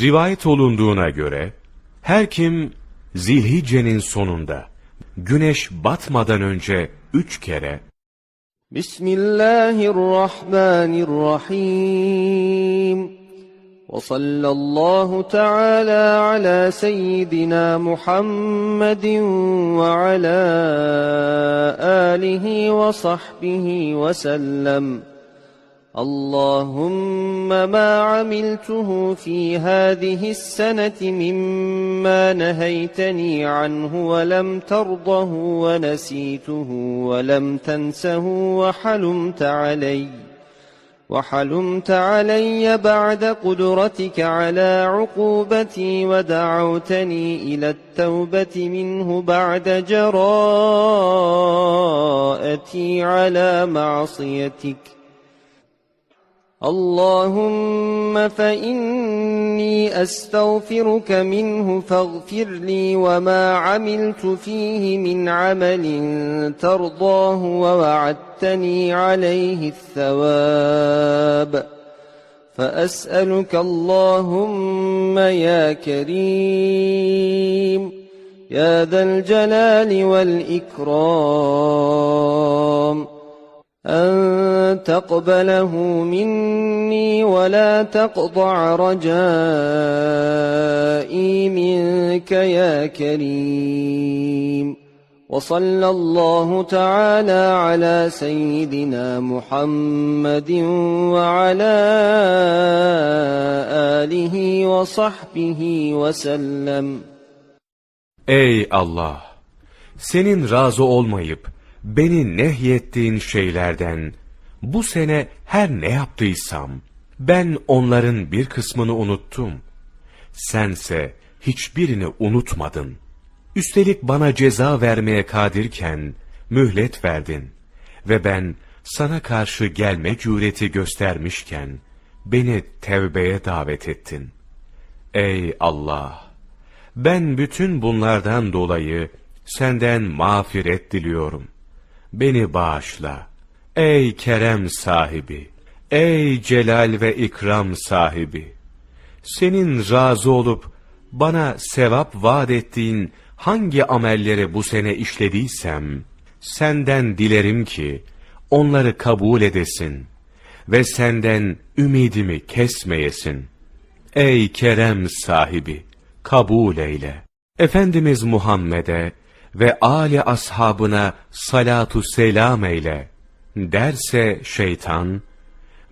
Rivayet olunduğuna göre, her kim Zilhice'nin sonunda, güneş batmadan önce üç kere, Bismillahirrahmanirrahim. Ve sallallahu teala ala seyyidina Muhammedin ve ala alihi ve sahbihi ve sellem. اللهم ما عملته في هذه السنة مما نهيتني عنه ولم ترضه ونسيته ولم تنسه وحلمت علي. وحلمت علي بعد قدرتك على عقوبتي ودعوتني إلى التوبة منه بعد جراءتي على معصيتك. اللهم فإني أستغفرك منه فاغفر لي وما عملت فيه من عمل ترضاه ووعدتني عليه الثواب. فأسألك اللهم يا كريم يا ذا الجلال والإكرام. أن تقبله مني ولا تقطع رجائي منك يا كريم وصلى الله تعالى على سيدنا محمد وعلى آله وصحبه وسلم Ey Allah! Senin razı olmayıp, beni nehyettiğin şeylerden, bu sene her ne yaptıysam, ben onların bir kısmını unuttum. Sense hiçbirini unutmadın. Üstelik bana ceza vermeye kadirken, mühlet verdin. Ve ben sana karşı gelme cüreti göstermişken, beni tevbeye davet ettin. Ey Allah! Ben bütün bunlardan dolayı senden mağfiret diliyorum. Beni bağışla. Ey kerem sahibi, ey celal ve ikram sahibi. Senin razı olup bana sevap vaat ettiğin hangi amelleri bu sene işlediysem, senden dilerim ki onları kabul edesin ve senden ümidimi kesmeyesin. Ey kerem sahibi, kabul eyle. Efendimiz Muhammed'e ve âli ashabına salatu selam eyle. Derse şeytan,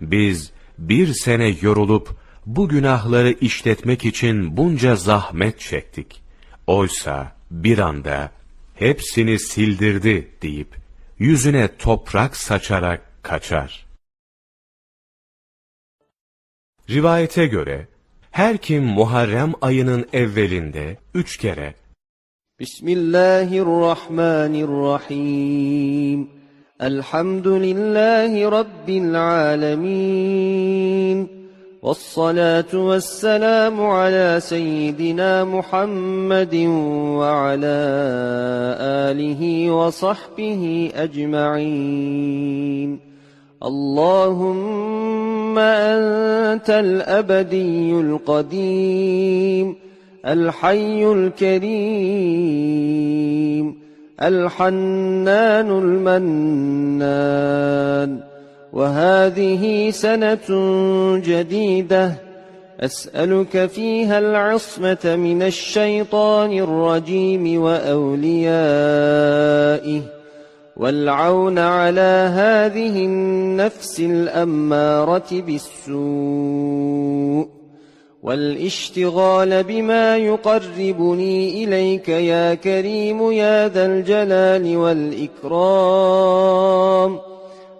biz bir sene yorulup bu günahları işletmek için bunca zahmet çektik. Oysa bir anda hepsini sildirdi deyip yüzüne toprak saçarak kaçar. Rivayete göre her kim Muharrem ayının evvelinde üç kere بسم الله الرحمن الرحيم. الحمد لله رب العالمين. والصلاة والسلام على سيدنا محمد وعلى آله وصحبه أجمعين. اللهم أنت الأبدي القديم. الحي الكريم الحنان المنان. وهذه سنة جديدة أسألك فيها العصمة من الشيطان الرجيم وأوليائه. والعون على هذه النفس الأمارة بالسوء. والاشتغال بما يقربني إليك يا كريم يا ذا الجلال والإكرام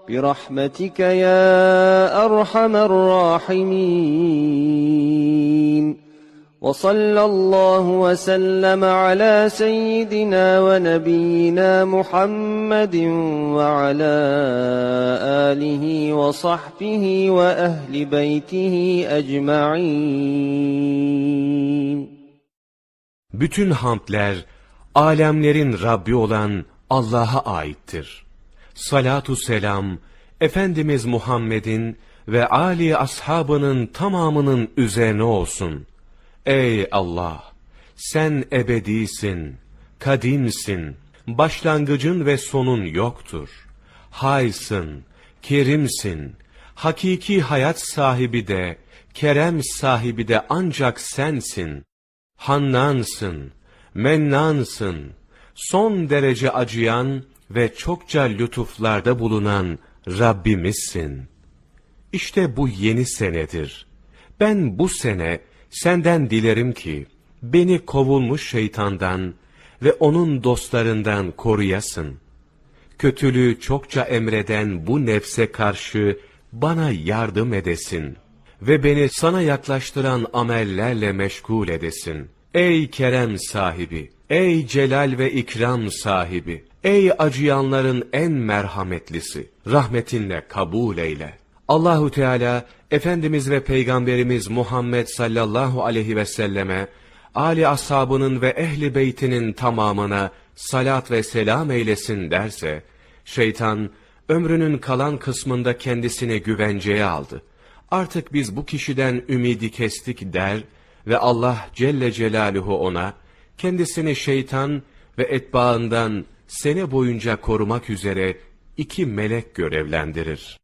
برحمتك يا أرحم الراحمين وصلى الله وسلم على سيدنا ونبينا محمد وعلى آله وصحبه وأهل بيته أجمعين Bütün hamdler, alemlerin Rabbi olan Allah'a aittir. Salatu selam, Efendimiz Muhammed'in ve Ali ashabının tamamının üzerine olsun. Ey Allah! Sen ebedisin, kadimsin, başlangıcın ve sonun yoktur. Haysın, kerimsin, hakiki hayat sahibi de, kerem sahibi de ancak sensin. Hannansın, mennansın, son derece acıyan ve çokça lütuflarda bulunan Rabbimizsin. İşte bu yeni senedir. Ben bu sene senden dilerim ki, beni kovulmuş şeytandan ve onun dostlarından koruyasın. Kötülüğü çokça emreden bu nefse karşı bana yardım edesin ve beni sana yaklaştıran amellerle meşgul edesin. Ey kerem sahibi, ey celal ve ikram sahibi, ey acıyanların en merhametlisi, rahmetinle kabul eyle. Allahu Teala efendimiz ve peygamberimiz Muhammed sallallahu aleyhi ve selleme Ali ashabının ve ehli beytinin tamamına salat ve selam eylesin derse, şeytan ömrünün kalan kısmında kendisini güvenceye aldı. Artık biz bu kişiden ümidi kestik der ve Allah Celle Celaluhu ona, kendisini şeytan ve etbaından sene boyunca korumak üzere iki melek görevlendirir.